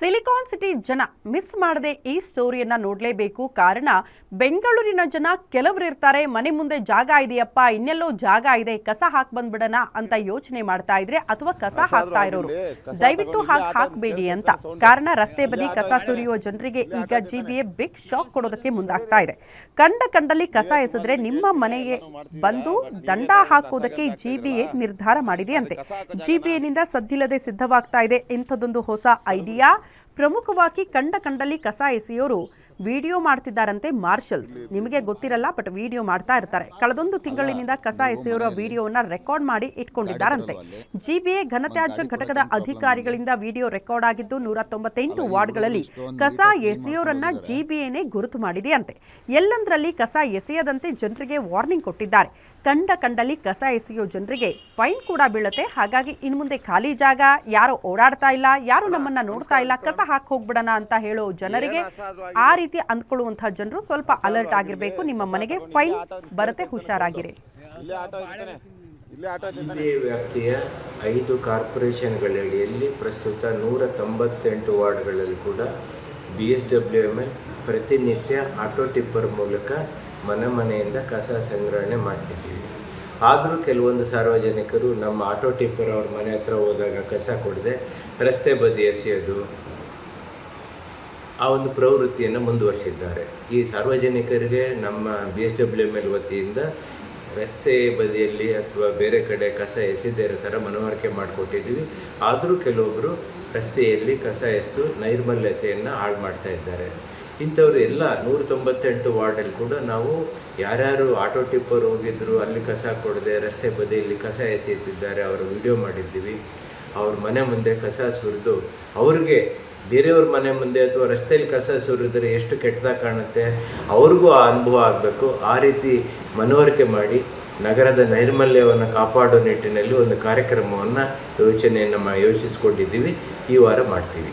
Silicon city ಜನ miss ಮಾಡದೆ ಈ ಸ್ಟೋರಿಯನ್ನ ನೋಡಲೇಬೇಕು. ಕಾರಣ ಬೆಂಗಳೂರಿನ ಜನ ಕೆಲವರು ಇರ್ತಾರೆ ಮನೆ ಮುಂದೆ ಜಾಗ ಇದೆಯಪ್ಪ ಇನ್ನೆಲ್ಲೋ ಜಾಗ ಇದೆ ಕಸ ಹಾಕ್ ಬಂದ್ಬಿಡೋಣ ಅಂತ ಯೋಚನೆ ಮಾಡ್ತಾ ಇದ್ರೆ ಅಥವಾ ಕಸ ಹಾಕ್ತಾ ಇರೋರು. ದಯವಿಟ್ಟು ಹಾಕ್ ಹಾಕ್ಬೇಡಿ ಅಂತ. ಕಾರಣ ರಸ್ತೆ ಬದಿ ಕಸ ಸುರಿಯುವ ಜನರಿಗೆ ಈಗ ಜಿಬಿಎ ಬಿಗ್ ಶಾಕ್ ಕೊಡೋದಕ್ಕೆ ಮುಂದಾಗ್ತಾ ಇದೆ. ಕಂಡ ಕಂಡಲ್ಲಿ ಕಸ ಎಸೆದ್ರೆ ನಿಮ್ಮ ಮನೆಗೆ ಬಂದು ದಂಡ ಹಾಕೋದಕ್ಕೆ ಜಿಬಿಎ ನಿರ್ಧಾರ ಮಾಡಿದೆಯಂತೆ ಜಿಬಿಎ ನಿಂದ ಸದ್ದಿಲ್ಲದೆ ಸಿದ್ಧವಾಗ್ತಾ ಇದೆ. ಇಂಥದ್ದೊಂದು ಹೊಸ ಐಡಿಯಾ ಪ್ರಮುಖವಾಗಿ ಕಂಡ ಕಂಡಲ್ಲಿ ಕಸ ಎಸೆಯೋರು ವಿಡಿಯೋ ಮಾಡ್ತಿದ್ದಾರಂತೆ ಮಾರ್ಷಲ್ಸ್. ನಿಮಗೆ ಗೊತ್ತಿರಲ್ಲ, ಬಟ್ ವಿಡಿಯೋ ಮಾಡ್ತಾ ಇರ್ತಾರೆ. ಕಳೆದೊಂದು ತಿಂಗಳಿನಿಂದ ಕಸ ಎಸೆಯುವ ವಿಡಿಯೋವನ್ನ ರೆಕಾರ್ಡ್ ಮಾಡಿ ಇಟ್ಕೊಂಡಿದ್ದಾರಂತೆ. ಜಿಬಿಎ ಘನತ್ಯಾಜ್ಯ ಘಟಕದ ಅಧಿಕಾರಿಗಳಿಂದ ವಿಡಿಯೋ ರೆಕಾರ್ಡ್ ಆಗಿದ್ದು ನೂರ ತೊಂಬತ್ತೆಂಟು ವಾರ್ಡ್ಗಳಲ್ಲಿ ಕಸ ಎಸೆಯೋರನ್ನ ಜಿಬಿಎನೇ ಗುರುತು ಮಾಡಿದೆ ಅಂತೆ ಎಲ್ಲಂದ್ರಲ್ಲಿ ಕಸ ಎಸೆಯದಂತೆ ಜನರಿಗೆ ವಾರ್ನಿಂಗ್ ಕೊಟ್ಟಿದ್ದಾರೆ. ಕಂಡ ಕಂಡಲ್ಲಿ ಕಸ ಎಸೆಯೋ ಜನರಿಗೆ ಫೈನ್ ಕೂಡ ಬೀಳುತ್ತೆ. ಹಾಗಾಗಿ ಇನ್ನು ಮುಂದೆ ಖಾಲಿ ಜಾಗ, ಯಾರು ಓಡಾಡ್ತಾ ಇಲ್ಲ, ಯಾರು ನಮ್ಮನ್ನ ನೋಡ್ತಾ ಇಲ್ಲ, ಕಸ ಹಾಕಿ ಹೋಗ್ಬಿಡೋಣ ಅಂತ ಹೇಳೋ ಜನರಿಗೆ ಆ ರೀತಿ ಅಂದ್ಕೊಳ್ಳುವಂತಹ ಜನರು ಸ್ವಲ್ಪ ಅಲರ್ಟ್ ಆಗಿರಬೇಕು. ನಿಮ್ಮ ಮನೆಗೆ ಫೈನ್ ಬರುತ್ತೆ ಹುಷಾರಾಗಿರಿ. ಇಲ್ಲೇ ಆಟೋ ಇರ್ತಾನೆ ಇಲ್ಲೇ ಆಟೋ ಇರ್ತಾನೆ ಜಿಲ್ಲೆ ವ್ಯಾಪ್ತಿಯ ಐದು ಕಾರ್ಪೊರೇಷನ್ಗಳಡಿಯಲ್ಲಿ ಪ್ರಸ್ತುತ ನೂರ ತೊಂಬತ್ತೆಂಟು ವಾರ್ಡ್ಗಳಲ್ಲಿ ಕೂಡ B S W M L ಪ್ರತಿನಿತ್ಯ ಆಟೋ ಟಿಪ್ಪರ್ ಮೂಲಕ ಮನೆ ಮನೆಯಿಂದ ಕಸ ಸಂಗ್ರಹಣೆ ಮಾಡ್ತಿದ್ದೀವಿ. ಆದರೂ ಕೆಲವೊಂದು ಸಾರ್ವಜನಿಕರು ನಮ್ಮ ಆಟೋ ಟಿಪ್ಪರ್ ಅವ್ರ ಮನೆ ಹತ್ರ ಹೋದಾಗ ಕಸ ಕೊಡದೆ ರಸ್ತೆ ಬದಿ ಎಸೆಯೋದು ಆ ಒಂದು ಪ್ರವೃತ್ತಿಯನ್ನು ಮುಂದುವರಿಸಿದ್ದಾರೆ. ಈ ಸಾರ್ವಜನಿಕರಿಗೆ ನಮ್ಮ ಬಿ ಎಸ್ ಡಬ್ಲ್ಯೂ ಎಂ ವತಿಯಿಂದ ರಸ್ತೆ ಬದಿಯಲ್ಲಿ ಅಥವಾ ಬೇರೆ ಕಡೆ ಕಸ ಎಸೆದೇ ಇರೋ ಥರ ಮನವರಿಕೆ ಮಾಡಿಕೊಟ್ಟಿದ್ದೀವಿ. ಆದರೂ ಕೆಲವೊಬ್ಬರು ರಸ್ತೆಯಲ್ಲಿ ಕಸ ಎಸೆದು ನೈರ್ಮಲ್ಯತೆಯನ್ನು ಹಾಳು ಮಾಡ್ತಾ ಇದ್ದಾರೆ. ಇಂಥವ್ರು ಎಲ್ಲ ನೂರ ತೊಂಬತ್ತೆಂಟು ವಾರ್ಡಲ್ಲಿ ಕೂಡ ನಾವು ಯಾರ್ಯಾರು ಆಟೋ ಟಿಪ್ಪರ್ ಹೋಗಿದ್ರು, ಅಲ್ಲಿ ಕಸ ಕೊಡದೆ ರಸ್ತೆ ಬದಿಯಲ್ಲಿ ಕಸ ಎಸೆಯುತ್ತಿದ್ದಾರೆ, ಅವರು ವಿಡಿಯೋ ಮಾಡಿದ್ದೀವಿ. ಅವ್ರ ಮನೆ ಮುಂದೆ ಕಸ ಸುರಿದು ಅವ್ರಿಗೆ ಬೇರೆಯವ್ರ ಮನೆ ಮುಂದೆ ಅಥವಾ ರಸ್ತೆಯಲ್ಲಿ ಕಸ ಸುರಿದ್ರೆ ಎಷ್ಟು ಕೆಟ್ಟದಾಗಿ ಕಾಣುತ್ತೆ? ಅವ್ರಿಗೂ ಆ ಅನುಭವ ಆಗಬೇಕು. ಆ ರೀತಿ ಮನವರಿಕೆ ಮಾಡಿ ನಗರದ ನೈರ್ಮಲ್ಯವನ್ನು ಕಾಪಾಡೋ ನಿಟ್ಟಿನಲ್ಲಿ ಒಂದು ಕಾರ್ಯಕ್ರಮವನ್ನು ಯೋಚನೆಯನ್ನು ಯೋಚಿಸ್ಕೊಂಡಿದ್ದೀವಿ ಈ ವಾರ ಮಾಡ್ತೀವಿ.